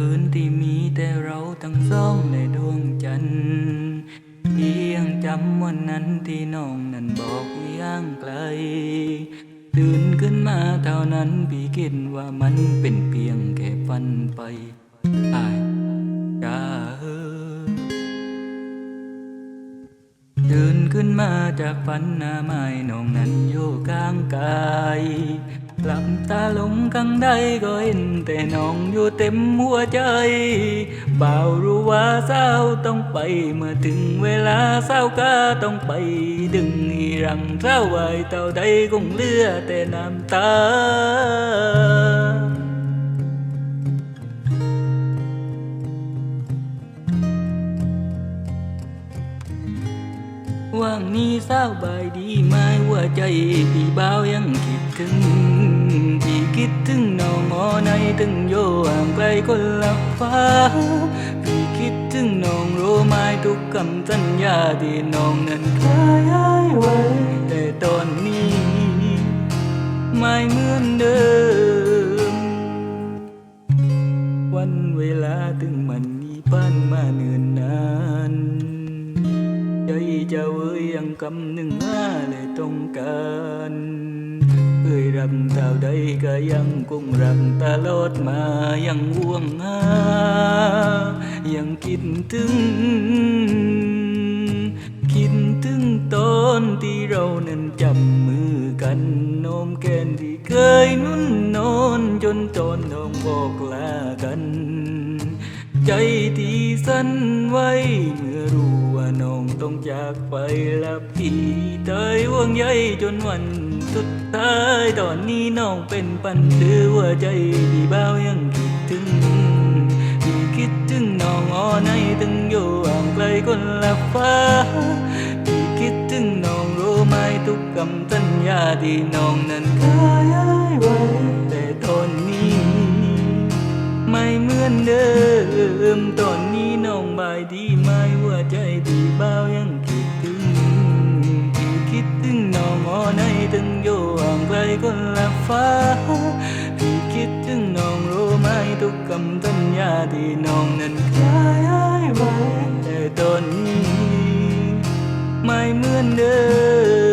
คืนที่มีแต่เราทั้งสองในดวงจันทร์ที่ยังจำวันนั้นที่น้องนั้นบอกย่างไกล ตื่นขึ้นมาเท่านั้นพี่คิดว่ามันเป็นเพียงแค่ฝันไปอายจ้าเตื่นขึ้นมาจากฝันหน้าไม้น้องนั้นอยู่กลางกาย หลับตาลงข้างใดก็เห็นแต่น้องอยู่เต็มหัวใจเบารู้ว่าเศร้าต้องไป เมื่อถึงเวลาเศร้าก็ต้องไป ดึงอีรังเศร้าไว้เต่าใดคงเลือแต่น้ำตาว่างนี้เศร้าบายดีไหมว่าใจพี่บ่าวยังคิดถึง คิดถึงน้องอในถึงโยห่างไกลคนละฟ้าพี่คิดถึงน้องรู้ไหมทุกคำสัญญาที่น้องนั้นเคยไว้ แต่ตอนนี้ ไม่เหมือนเดิม วันเวลาถึงมันนี้ผ่านมาเนิ่นนานใจจ้าเอ้ยยังกำหนึ่งหาและต้องการ เคยรักเท่าใดก็ยังคงรักตลอดมายังห่วงหายังคิดถึง คิดถึงตอนที่เรานั้นจับมือกันโน้มแกนที่เคยนุ่นนอนจนตอนน้องบอกลากันใจที่สั่นไหวเมื่อรู้ว่าน้องต้องจากไปและพี่เตยห่วงใยจนวัน สุดท้ายตอนนี้น้องเป็นปันเดือว่าใจพี่บ่ายังคิดถึงพี่คิดถึงน้องอ่อนในถึงอยู่ห่างไกลคนละฟ้าพี่คิดถึงน้องรู้ไหมทุกคำสัญญาที่น้องนั้นเคยไว้แต่ตอนนี้ ไม่เหมือนเดิมตอนนี้น้องบายดี คนละฟ้า พี่คิดถึงน้องรู้ไหมทุกคำสัญญาที่น้องนั้นเคยให้ไว้แต่ตอนนี้ ไม่เหมือนเดิ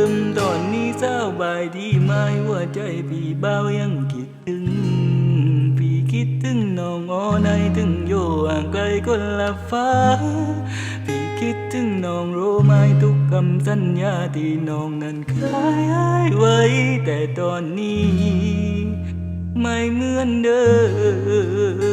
ม ตอนนี้เศร้าบายดีไหมว่าใจพี่เบายังคิดถึง พี่คิดถึงน้องอ่อในถึงอยู่ห่างไกลคนละฟ้าพี่ คิดถึงน้องรู้ไหมทุกคำสัญญาที่น้องนั้นเคยให้ไว้ แต่ตอนนี้ ไม่เหมือนเดิม